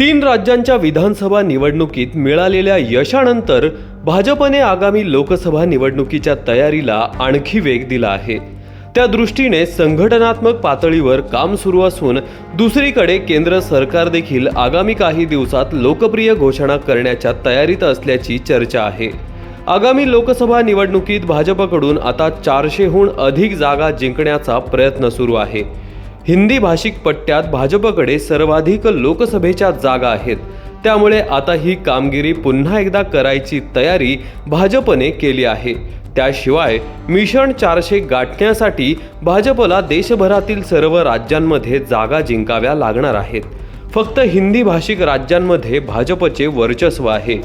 तीन राज्यांच्या विधानसभा निवडणुकीत मिळालेल्या यशानंतर भाजपने आगामी लोकसभा निवडणुकीच्या तयारीला आणखी वेग दिला आहे. त्या दृष्टीने संघटनात्मक पातळीवर काम सुरू असून दुसरीकडे केंद्र सरकार देखील आगामी काही दिवसात लोकप्रिय घोषणा करण्याच्या तयारीत असल्याची चर्चा आहे. आगामी लोकसभा निवडणुकीत भाजपकडून आता चारशेहून अधिक जागा जिंकण्याचा प्रयत्न सुरू आहे. हिंदी भाषिक पट्ट्यात भाजपकडे सर्वाधिक लोकसभेच्या जागा आहेत. त्यामुळे आता ही कामगिरी पुन्हा एकदा करायची तयारी भाजपने केली आहे. त्याशिवाय मिशन चारशे गाठण्यासाठी भाजपला देशभरातील सर्व राज्यांमध्ये जागा जिंकाव्या लागणार आहेत. फक्त हिंदी भाषिक राज्यांमध्ये भाजपचे वर्चस्व आहे.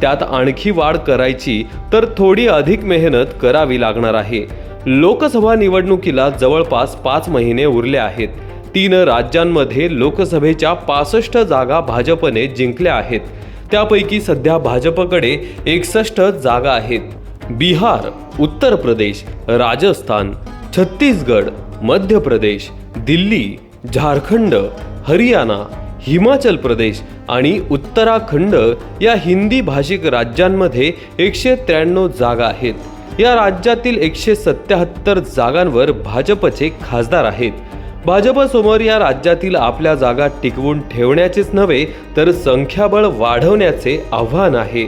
त्यात आणखी वाढ करायची तर थोडी अधिक मेहनत करावी लागणार आहे. लोकसभा निवडणुकीला जवळपास पाच महिने उरले आहेत. तीन राज्यांमध्ये लोकसभेच्या पासष्ट जागा भाजपने जिंकल्या आहेत. त्यापैकी सध्या भाजपकडे एकसष्ट जागा आहेत. बिहार उत्तर प्रदेश राजस्थान छत्तीसगड मध्य प्रदेश दिल्ली झारखंड हरियाणा हिमाचल प्रदेश आणि उत्तराखंड या हिंदी भाषिक राज्यांमध्ये एकशे त्र्याण्णव जागा आहेत. या राज्यातील एकशे सत्याहत्तर जागांवर भाजपचे खासदार आहेत. भाजपसमोर या राज्यातील आपल्या जागा टिकवून ठेवण्याचेच नव्हे तर संख्याबळ वाढवण्याचे आव्हान आहे.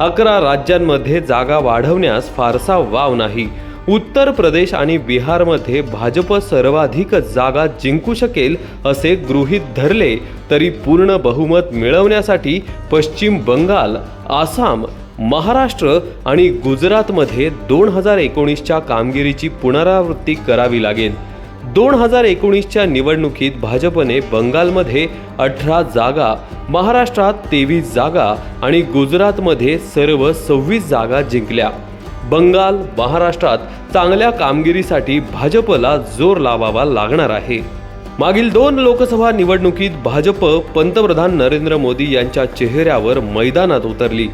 अकरा राज्यांमध्ये जागा वाढवण्यास फारसा वाव नाही. उत्तर प्रदेश आणि बिहारमध्ये भाजप सर्वाधिक जागा जिंकू शकेल असे गृहीत धरले तरी पूर्ण बहुमत मिळवण्यासाठी पश्चिम बंगाल आसाम महाराष्ट्र आणि गुजरातमध्ये दोन हजार एकोणीसच्या कामगिरीची पुनरावृत्ती करावी लागेल. दोन हजार एकोणीसच्या निवडणुकीत भाजपने बंगालमध्ये अठरा जागा महाराष्ट्रात तेवीस जागा आणि गुजरातमध्ये सर्व सव्वीस जागा जिंकल्या. बंगाल महाराष्ट्रात चांगल्या कामगिरीसाठी भाजपला जोर लावावा लागणार आहे. मागील दोन लोकसभा निवडणुकीत भाजप पंतप्रधान नरेंद्र मोदी यांच्या चेहऱ्यावर मैदानात उतरली.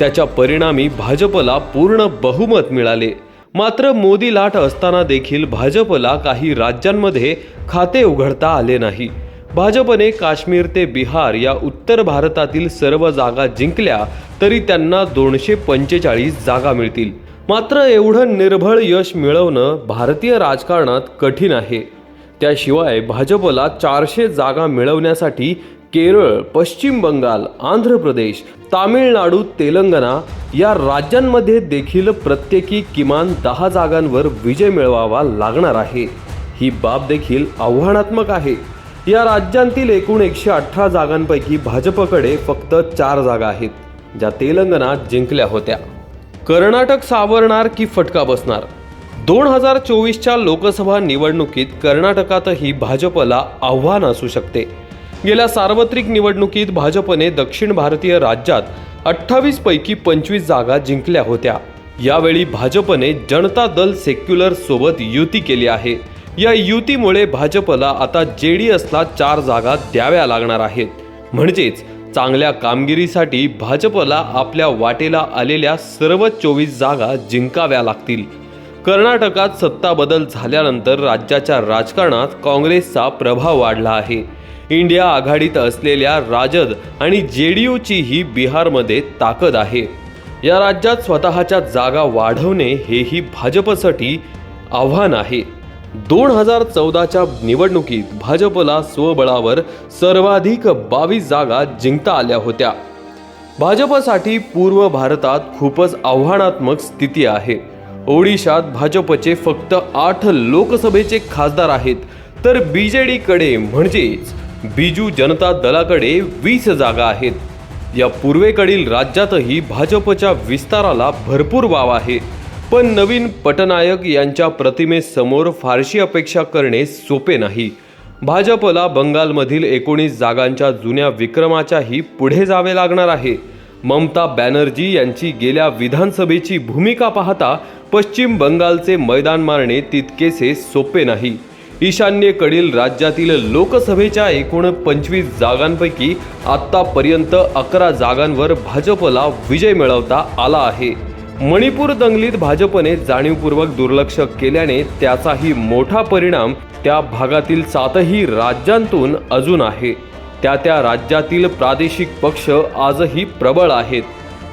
त्याच्या परिणामी भाजपला पूर्ण बहुमत मिळाले. मात्र मोदी लाट असताना देखील भाजपला काही राज्यांमध्ये खाते उघडता आले नाही. भाजपने काश्मीर ते बिहार या उत्तर भारतातील सर्व जागा जिंकल्या तरी त्यांना दोनशे पंचेचाळीस जागा मिळतील. मात्र एवढं निर्भळ यश मिळवणं भारतीय राजकारणात कठीण आहे. त्याशिवाय भाजपला चारशे जागा मिळवण्यासाठी केरळ पश्चिम बंगाल आंध्र प्रदेश तामिळनाडू तेलंगणा या राज्यांमध्ये देखील प्रत्येकी किमान दहा जागांवर विजय मिळवावा लागणार आहे. ही बाब देखील आव्हानात्मक आहे. या राज्यांतील एकूण एकशे अठरा जागांपैकी भाजपकडे फक्त चार जागा आहेत ज्या तेलंगणात जिंकल्या होत्या. कर्नाटक सावरणार की फटका बसणार? दोन हजार चोवीसच्या लोकसभा निवडणुकीत कर्नाटकातही भाजपला आव्हान असू शकते. गेल्या सार्वत्रिक निवडणुकीत भाजपने दक्षिण भारतीय राज्यात अठ्ठावीस पैकी पंचवीस जागा जिंकल्या होत्या. यावेळी भाजपने जनता दल सेक्युलर सोबत युती केली आहे. या युतीमुळे भाजपला आता जे डी एसला चार जागा द्याव्या लागणार आहेत. म्हणजेच चांगल्या कामगिरीसाठी भाजपला आपल्या वाटेला आलेल्या सर्व चोवीस जागा जिंकाव्या लागतील. कर्नाटकात सत्ता बदल झाल्यानंतर राज्याच्या राजकारणात काँग्रेसचा प्रभाव वाढला आहे. इंडिया आघाडीत असलेल्या राजद आणि जे डी यूचीही बिहारमध्ये ताकद आहे. या राज्यात स्वतःच्या जागा वाढवणे हेही भाजपसाठी आव्हान आहे. दोन हजार चौदाच्या निवडणुकीत भाजपला स्वबळावर सर्वाधिक बावीस जागा जिंकता आल्या होत्या. भाजपसाठी पूर्व भारतात खूपच आव्हानात्मक स्थिती आहे. ओडिशात भाजपचे फक्त आठ लोकसभेचे खासदार आहेत. तर बी जे डीकडे म्हणजेच बिजू जनता दलाकडे वीस जागा आहेत. या पूर्वेकडील राज्यातही भाजपच्या विस्ताराला भरपूर वाव आहे. पण नवीन पटनायक यांच्या प्रतिमेसमोर फारशी अपेक्षा करणे सोपे नाही. भाजपला बंगालमधील एकोणीस जागांच्या जुन्या विक्रमाच्याही पुढे जावे लागणार आहे. ममता बॅनर्जी यांची गेल्या विधानसभेची भूमिका पाहता पश्चिम बंगालचे मैदान मारणे तितकेसे सोपे नाही. ईशान्येकडील राज्यातील लोकसभेच्या एकूण पंचवीस जागांपैकी आत्तापर्यंत अकरा जागांवर भाजपला विजय मिळवता आला आहे. मणिपूर दंगलीत भाजपने जाणीवपूर्वक दुर्लक्ष केल्याने त्याचाही मोठा परिणाम त्या भागातील सातही राज्यांतून अजून आहे. त्या त्या राज्यातील प्रादेशिक पक्ष आजही प्रबळ आहेत.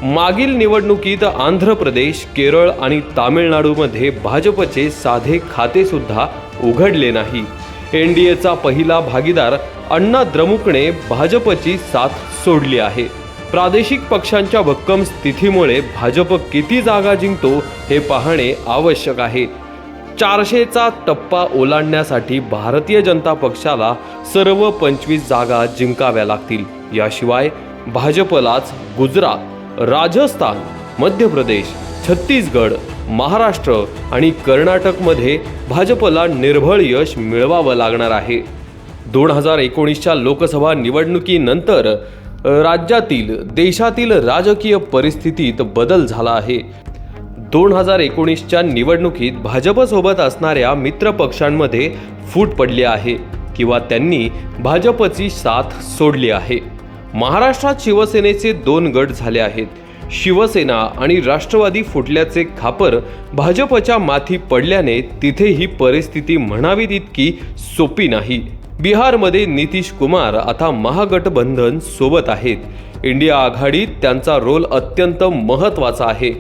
मागील निवडणुकीत आंध्र प्रदेश केरळ आणि तामिळनाडूमध्ये भाजपचे साधे खातेसुद्धा उघडले नाही. एन डी एचा पहिला भागीदार अण्णा द्रमुकने भाजपची साथ सोडली आहे. प्रादेशिक पक्षांच्या भक्कम स्थितीमुळे भाजप किती जागा जिंकतो हे पाहणे आवश्यक आहे. चारशेचा टप्पा ओलांडण्यासाठी भारतीय जनता पक्षाला सर्व पंचवीस जागा जिंकाव्या लागतील. याशिवाय भाजपलाच गुजरात राजस्थान मध्य प्रदेश छत्तीसगड महाराष्ट्र आणि कर्नाटकमध्ये भाजपला निर्भळ यश मिळवावं लागणार आहे. दोन हजार एकोणीसच्या लोकसभा निवडणुकीनंतर राज्यातील देशातील राजकीय परिस्थितीत बदल झाला आहे. दोन हजार एकोणीसच्या निवडणुकीत भाजपसोबत असणाऱ्या मित्रपक्षांमध्ये फूट पडली आहे किंवा त्यांनी भाजपची साथ सोडली आहे. महाराष्ट्रात शिवसेनेचे दोन गट झाले आहेत. शिवसेना आणि राष्ट्रवादी फुटल्याचे खापर भाजपच्या माथी पडल्याने तिथे ही परिस्थिती म्हणावी तितकी सोपी नाही. बिहारमध्ये नितीश कुमार आता महागठबंधन सोबत आहेत. इंडिया आघाडीत त्यांचा रोल अत्यंत महत्त्वाचा आहे.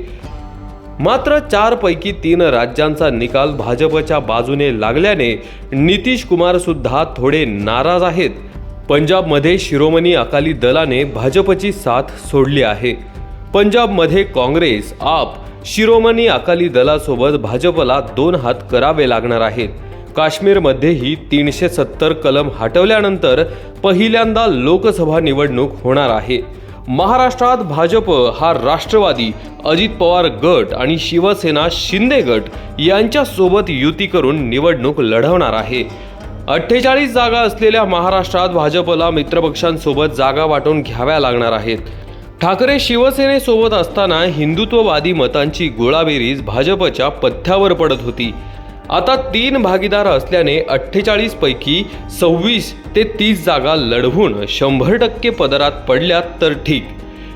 मात्र चारपैकी तीन राज्यांचा निकाल भाजपच्या बाजूने लागल्याने नितीश कुमार सुद्धा थोडे नाराज आहेत. पंजाबमध्ये शिरोमणी अकाली दलाने भाजपची साथ सोडली आहे. पंजाबमध्ये काँग्रेस आप शिरोमणी अकाली दलासोबत भाजपला दोन हात करावे लागणार आहेत. काश्मीरमध्येही तीनशे सत्तर कलम हटवल्यानंतर पहिल्यांदा लोकसभा निवडणूक होणार आहे. महाराष्ट्रात भाजप हा राष्ट्रवादी अजित पवार गट आणि शिवसेना शिंदे गट यांच्यासोबत युती करून निवडणूक लढवणार आहे. अठ्ठेचाळीस जागा असलेल्या महाराष्ट्रात भाजपला मित्रपक्षांसोबत जागा वाटून घ्याव्या लागणार आहेत. ठाकरे शिवसेनेसोबत असताना हिंदुत्ववादी मतांची गोळाबेरीज भाजपच्या पथ्यावर पडत होती. आता तीन भागीदार असल्याने अठ्ठेचाळीस पैकी सव्वीस ते तीस जागा लढवून शंभर टक्के पदरात पडल्या तर ठीक.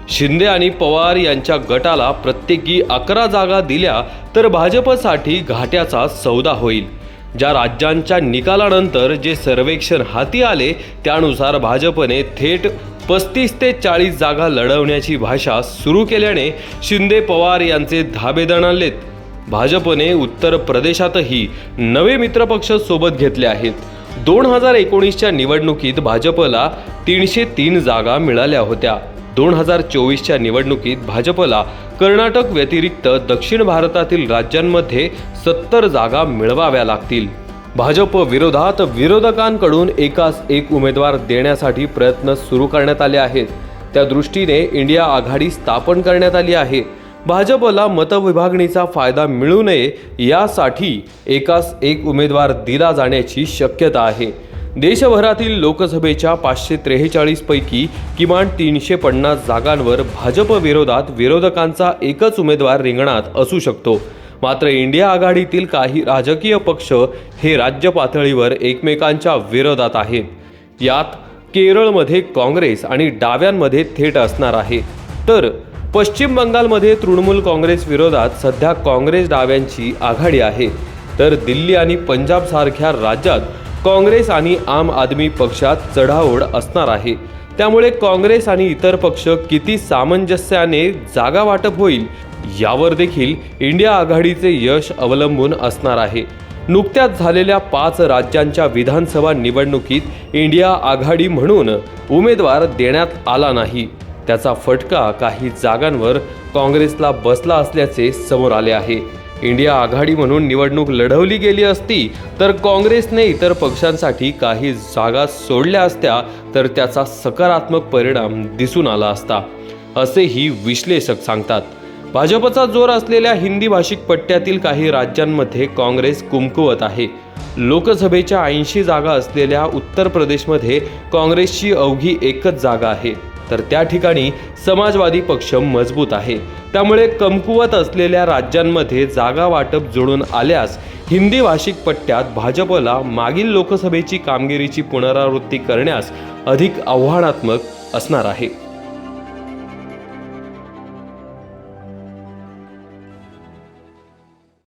शिंदे आणि पवार यांच्या गटाला प्रत्येकी अकरा जागा दिल्या तर भाजपसाठी घाट्याचा सौदा होईल. ज्या राज्यांच्या निकालानंतर जे सर्वेक्षण हाती आले त्यानुसार भाजपने थेट पस्तीस ते चाळीस जागा लढवण्याची भाषा सुरू केल्याने शिंदे पवार यांचे धाबे दणालेत भाजपने उत्तर प्रदेशातही नवे मित्रपक्ष सोबत घेतले आहेत. दोन हजार एकोणीसच्या निवडणुकीत भाजपला तीनशे तीन जागा मिळाल्या होत्या. दोन हजार चोवीसच्या निवडणुकीत भाजपला कर्नाटक व्यतिरिक्त दक्षिण भारतातील राज्यांमध्ये सत्तर जागा मिळवाव्या लागतील. भाजप विरोधात विरोधकांकडून एकास एक उमेदवार देण्यासाठी प्रयत्न सुरू करण्यात आले आहेत. त्या दृष्टीने इंडिया आघाडी स्थापन करण्यात आली आहे. भाजपला मतविभागणीचा फायदा मिळू नये यासाठी एकास एक उमेदवार दिला जाण्याची शक्यता आहे. देशभरातील लोकसभेच्या पाचशे त्रेहेचाळीसपैकी किमान तीनशे पन्नास जागांवर भाजप विरोधात विरोधकांचा एकच उमेदवार रिंगणात असू शकतो. मात्र इंडिया आघाडीतील काही राजकीय पक्ष हे राज्य पातळीवर एकमेकांच्या विरोधात आहेत. यात केरळमध्ये काँग्रेस आणि डाव्यांमध्ये थेट असणार आहे. तर पश्चिम बंगालमध्ये तृणमूल काँग्रेस विरोधात सध्या काँग्रेस डाव्यांची आघाडी आहे. तर दिल्ली आणि पंजाबसारख्या राज्यात काँग्रेस आणि आम आदमी पक्षात चढाओढ असणार आहे. त्यामुळे काँग्रेस आणि इतर पक्ष किती सामंजस्याने जागा वाटप होईल यावर देखील इंडिया आघाडीचे यश अवलंबून असणार आहे. नुकत्याच झालेल्या पाच राज्यांच्या विधानसभा निवडणुकीत इंडिया आघाडी म्हणून उमेदवार देण्यात आला नाही. त्याचा फटका काही जागांवर काँग्रेसला बसला असल्याचे समोर आले आहे. इंडिया आघाडी म्हणून निवडणूक लढवली गेली असती तर काँग्रेसने इतर पक्षांसाठी काही जागा सोडल्या असत्या तर त्याचा सकारात्मक परिणाम दिसून आला असता. असेही विश्लेषक सांगतात. भाजपचा जोर असलेल्या हिंदी भाषिक पट्ट्यातील काही राज्यांमध्ये काँग्रेस कुमकुवत आहे. लोकसभेच्या ऐंशी जागा असलेल्या उत्तर प्रदेशमध्ये काँग्रेसची अवघी एकच जागा आहे. तर त्या ठिकाणी समाजवादी पक्ष मजबूत आहे. त्यामुळे कमकुवत असलेल्या राज्यांमध्ये जागा वाटप जुळून आल्यास हिंदी भाषिक पट्ट्यात भाजपला मागील लोकसभेची कामगिरीची पुनरावृत्ती करण्यास अधिक आव्हानात्मक असणार आहे.